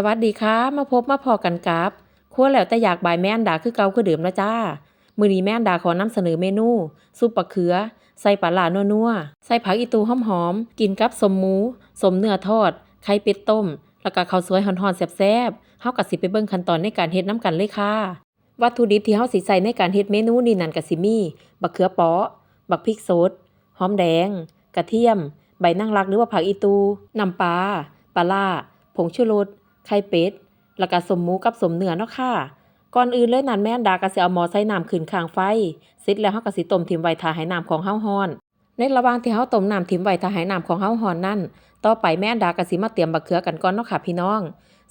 สวัสดีค่ะ มาพบมาพอกันกับครัวแล้วแต่อยากบายแม่อันดาคือเกาคือเดิมแล้วจ้า มือนี้แม่อันดาขอนำเสนอเมนูซุปปลาเขือ ใส่ปลาร้านัวๆใส่ผักอีตูหอมๆกินกับสมหมูสมเนื้อทอด ไข่เป็ดต้ม แล้วก็ข้าวสวยฮ้อนๆแซ่บๆเฮาก็สิไปเบิ่งขั้นตอนในการเฮ็ดนํกันเลยค่ะ วัตถุดิบที่เฮาสิใส่ในการเฮ็ดเมนูนี้นั่นก็สิมีบักเขือเปาะบักพริกสดหอมแดง กระเทียม ใบนางรักหรือว่าผักอีตูน้ำปลาปลาร้าผงชูรส ไข่เป็ด แล้วก็สมหมูกับสมเนื้อเนาะค่ะ ก่อนอื่นเลยนั่นแม่นดาก็สิเอาหม้อใส่น้ำขึ้นข้างไฟเสร็จแล้วเฮาก็สิต้มทิ่มไว้ทาให้น้ำของเฮาร้อน ในระหว่างที่เฮาต้มน้ำทิ่มไว้ทาให้น้ำของเฮาร้อนนั่น ต่อไปแม่นดาก็สิมาเตรียมบักเขือกันก่อนเนาะค่ะพี่น้อง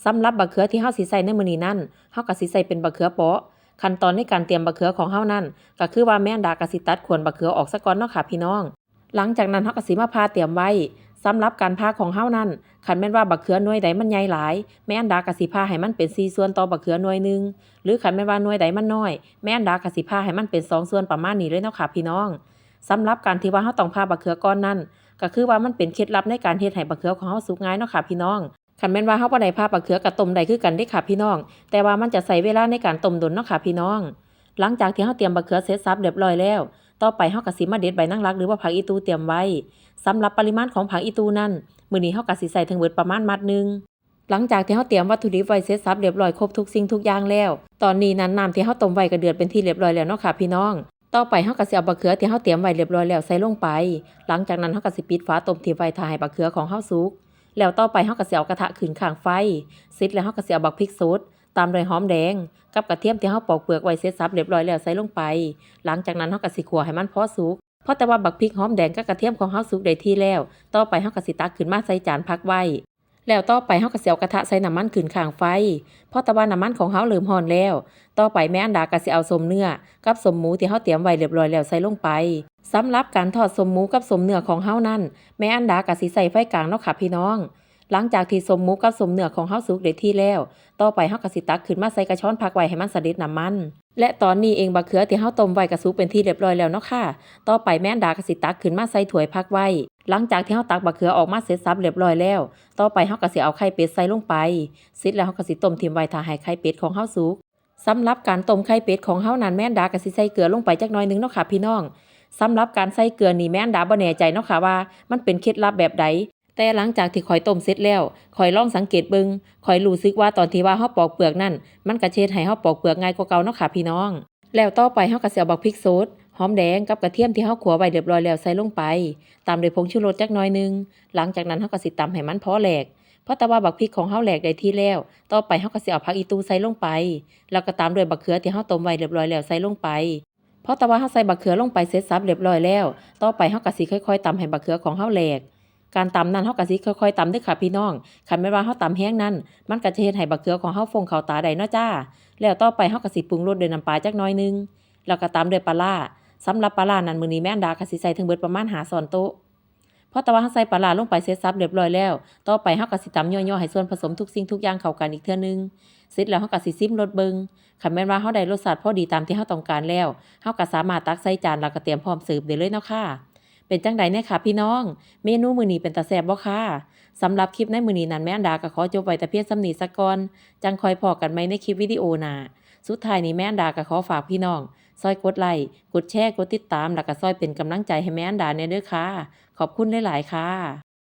สำหรับบักเขือที่เฮาสิใส่ในมื้อนี้นั่นเฮาก็สิใส่เป็นบักเขือเปาะขั้นตอนในการเตรียมบักเขือของเฮานั่นก็คือว่าแม่นดาก็สิตัดขวนบักเขือออกซะก่อนเนาะค่ะพี่น้อง หลังจากนั้นเฮาก็สิมาพาเตรียมไว้ สำหรับการพาของเฮานั่นคันแม่นว่าบักเขือหน่วยใดมันใหญ่หลาย แม่อันดาก็สิพาให้มันเป็น4ส่วนต่อบักเขือหน่วยหนึง หรือคันแม่นว่าหน่วยใดมันน้อย แม่อันดาก็สิพาให้มันเป็นสองส่วนประมาณนี้เลยเนาะค่ะพี่น้องสำหรับการที่ว่าเฮาต้องพาบักเขือก้อนนั่นก็คือว่ามันเป็นเคล็ดลับในการเฮ็ดให้บักเขือของเฮาสุกง่ายเนาะค่ะพี่น้องคันแม่นว่าเฮาบ่ได้พาบักเขือกับต้มได้คือกันเด้ค่ะพี่น้อง แต่ว่ามันจะใช้เวลาในการต้มดนเนาะค่ะพี่น้อง หลังจากที่เฮาเตรียมบักเขือเสร็จสับเรียบร้อยแล้ว ต่อไปเฮาก็สิมาเด็ดใบนางรักหรือว่าผักอีตูเตรียมไว้สำหรับปริมาณของผักอีตูนั่นมื้อนี้เฮาก็สิใส่ถึงเบิดประมาณมัดหนึงหลังจากที่เฮาเตรียมวัตถุดิบไว้เสร็จสับเรียบร้อยครบทุกสิ่งทุกอย่างแล้ว ตอนนี้นั้นน้ำที่เฮาต้มไว้ก็เดือดเป็นที่เรียบร้อยแล้วเนาะค่ะพี่น้อง ต่อไปเฮาก็สิเอาบักเขือที่เฮาเตรียมไว้เรียบร้อยแล้วใส่ลงไป หลังจากนั้นเฮาก็สิปิดฝาต้มทิ้งไว้ท่าให้บักเขือของเฮาสุกแล้วต่อไปเฮาก็สิเอากระทะขึ้นข้างไฟเสร็จแล้วเฮาก็สิเอาบักพริกสด ตามด้วยหอมแดง กับกระเทียมที่เฮาปอกเปลือกไว้เสร็จสับเรียบร้อยแล้วใส่ลงไป หลังจากนั้นเฮาก็สิคั่วให้มันพอสุกเพราะแต่ว่าบักพริกหอมแดงกับกระเทียมของเฮาสุกได้ที่แล้ว ต่อไปเฮาก็สิตักขึ้นมาใส่จานพักไว้ แล้วต่อไปเฮาก็สิเอากระทะใส่น้ำมันขึ้นข้างไฟเพราะแต่ว่าน้ำมันของเฮาเริ่มร้อนแล้ว ต่อไปแม่อันดาก็สิเอาสมเนื้อ กับสมหมูที่เฮาเตรียมไว้เรียบร้อยแล้วใส่ลงไปสำหรับการทอดสมหมูกับสมเนื้อของเฮานั่นแม่อันดาก็สิใส่ไฟกลางเนาะค่ะพี่น้อง หลังจากที่สมหมูกับสมเนื้อของเฮาสุกได้ที่แล้ว ต่อไปเฮาก็สิตักขึ้นมาใส่กระช้อนพักไว้ให้มันสด็ดน้ำมัน และตอนนี้เองบักเขือที่เฮาต้มไว้ก็สุกเป็นที่เรียบร้อยแล้วเนาะค่ะ ต่อไปแม่นดาก็สิตักขึ้นมาใส่ถ้วยพักไว้ หลังจากที่เฮาตักบักเขือออกมาเสร็จสับเรียบร้อยแล้ว ต่อไปเฮาก็สิเอาไข่เป็ดใส่ลงไปเสร็จแล้วเฮาก็สิต้มทิ้งไว้ท่าให้ไข่เป็ดของเฮาสุกสำหรับการต้มไข่เป็ดของเฮานั้นแม่นดาก็สิใส่เกลือลงไปจักหน่อยนึงเนาะค่ะพี่น้องสำหรับการใส่เกลือนี่แม่นดาบ่แน่ใจเนาะค่ะว่า มันเป็นเคล็ดลับแบบใด แต่หลังจากที่ข่อยต้มเสร็จแล้วข่อยลองสังเกตเบิงข่อยรู้สึกว่าตอนที่ว่าเฮาปอกเปลือกนั่น มันก็เช็ดให้เฮาปอกเปลือกง่ายกว่าเก่าเนาะค่ะพี่น้อง แล้วต่อไปเฮาก็สิเอาบักพริกสดหอมแดงกับกระเทียมที่เฮาขัวไว้เรียบร้อยแล้วใส่ลงไป ตามด้วยผงชูรสจักหน่อยนึง หลังจากนั้นเฮาก็สิตำให้มันพอแหลกเพราะแต่ว่าบักพริกของเฮาแหลกได้ที่แล้ว ต่อไปเฮาก็สิเอาผักอีตูใส่ลงไป แล้วก็ตามด้วยบักเขือที่เฮาต้มไว้เรียบร้อยแล้วใส่ลงไปเพราะแต่ว่าเฮาใส่บักเขือลงไปเสร็จสับเรียบร้อยแล้ว ต่อไปเฮาก็สิค่อยๆตำให้บักเขือของเฮาแหลก การตำนั้นเฮาก็สิค่อยๆตำเด้อค่ะพี่น้องคันแม่นว่าเฮาตำแห้งนั้น มันก็จะเฮ็ดให้บักเขือของเฮาฟงเข้าตาได้เนาะจ้า แล้วต่อไปเฮาก็สิปรุงรสด้วยน้ำปลาจักน่อยหนึง แล้วก็ตามด้วยปลาร้าสำหรับปลาร้านั้นมื้อนี้แม่นดาก็สิใส่ถึงเบิดประมาณ5ช้อนโต๊ะเพราะต่ว่าเฮาใส่ปลาร้าลงไปเสร็จสับเรียบร้อยแล้ว ต่อไปเฮาก็สิตำย่อยๆให้ส่วนผสมทุกสิ่งทุกอย่างเข้ากันอีกเทื่อนึง เสร็จแล้วเฮาก็สิซิมรสเบิงคันแม่นว่าเฮาได้รสชาติพอดีตามที่เฮาต้องการแล้วเฮาก็สามารถตักใส่จานแล้วก็เตรียมพร้อมเสิร์ฟได้เลยเนาะค่ะ เป็นจังใดแน่ค่ะพี่น้อง เมนูมือนีเป็นตาแซบบ่ค่ะสำหรับคลิปในมือนีนั้นแม่อันดาก็ขอจบไว้แต่เพียงสำนีสะก่อนจังคอยพอกันไหมในคลิปวิดีโอหนาสุดท้ายนี้แม่อันดาก็ขอฝากพี่น้องซอยกดไลค์กดแชร์กดติดตามแล้วก็ซอยเป็นกำลังใจให้แม่อันดาแน่ยด้วยค่ะ ขอบคุณหลายๆค่ะ